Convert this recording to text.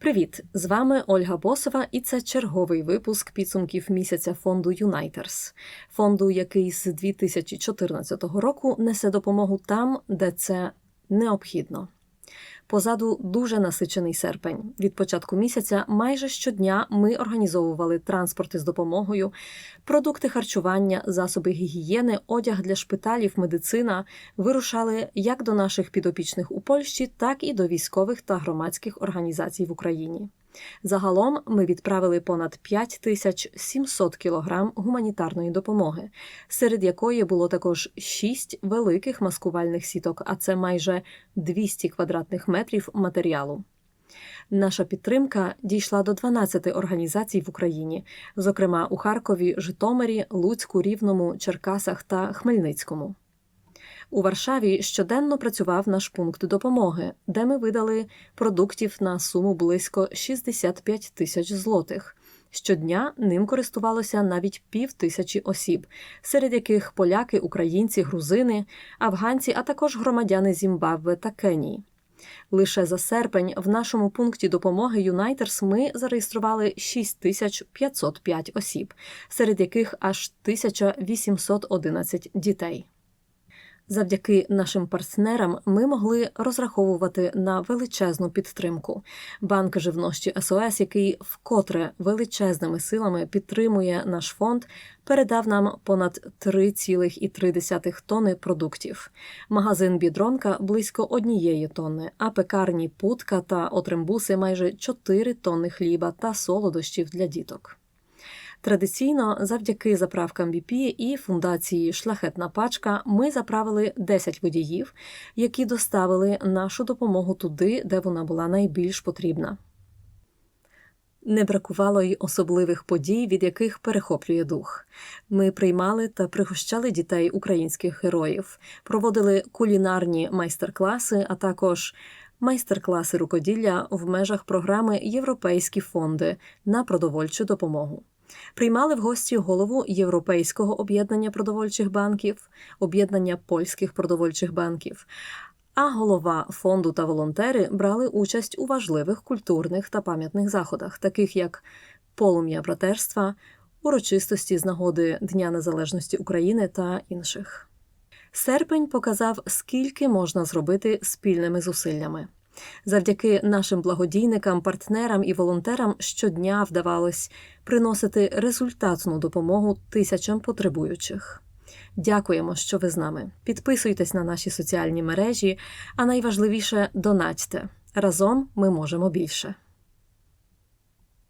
Привіт! З вами Ольга Босова, і це черговий випуск підсумків місяця фонду Юнайтерс, фонду, який з 2014 року несе допомогу там, де це необхідно. Позаду дуже насичений серпень. Від початку місяця майже щодня ми організовували транспорти з допомогою, продукти харчування, засоби гігієни, одяг для шпиталів, медицина вирушали як до наших підопічних у Польщі, так і до військових та громадських організацій в Україні. Загалом ми відправили понад 5700 кілограм гуманітарної допомоги, серед якої було також 6 великих маскувальних сіток, а це майже 200 квадратних метрів матеріалу. Наша підтримка дійшла до 12 організацій в Україні, зокрема у Харкові, Житомирі, Луцьку, Рівному, Черкасах та Хмельницькому. У Варшаві щоденно працював наш пункт допомоги, де ми видали продуктів на суму близько 65 тисяч злотих. Щодня ним користувалося навіть пів тисячі осіб, серед яких поляки, українці, грузини, афганці, а також громадяни Зімбабве та Кенії. Лише за серпень в нашому пункті допомоги Юнайтерс ми зареєстрували 6505 осіб, серед яких аж 1811 дітей. Завдяки нашим партнерам ми могли розраховувати на величезну підтримку. Банк живності СОС, який вкотре величезними силами підтримує наш фонд, передав нам понад 3,3 тонни продуктів. Магазин Бідронка близько однієї тонни, а пекарні Путка та Отрембуси майже 4 тонни хліба та солодощів для діток. Традиційно, завдяки заправкам BP і фундації Шляхетна пачка, ми заправили 10 водіїв, які доставили нашу допомогу туди, де вона була найбільш потрібна. Не бракувало й особливих подій, від яких перехоплює дух. Ми приймали та пригощали дітей українських героїв, проводили кулінарні майстер-класи, а також майстер-класи рукоділля в межах програми Європейські фонди на продовольчу допомогу. Приймали в гості голову Європейського об'єднання продовольчих банків, об'єднання польських продовольчих банків. А голова фонду та волонтери брали участь у важливих культурних та пам'ятних заходах, таких як полум'я братерства, урочистості з нагоди Дня Незалежності України та інших. Серпень показав, скільки можна зробити спільними зусиллями. Завдяки нашим благодійникам, партнерам і волонтерам щодня вдавалось приносити результатну допомогу тисячам потребуючих. Дякуємо, що ви з нами. Підписуйтесь на наші соціальні мережі, а найважливіше донатьте. Разом ми можемо більше.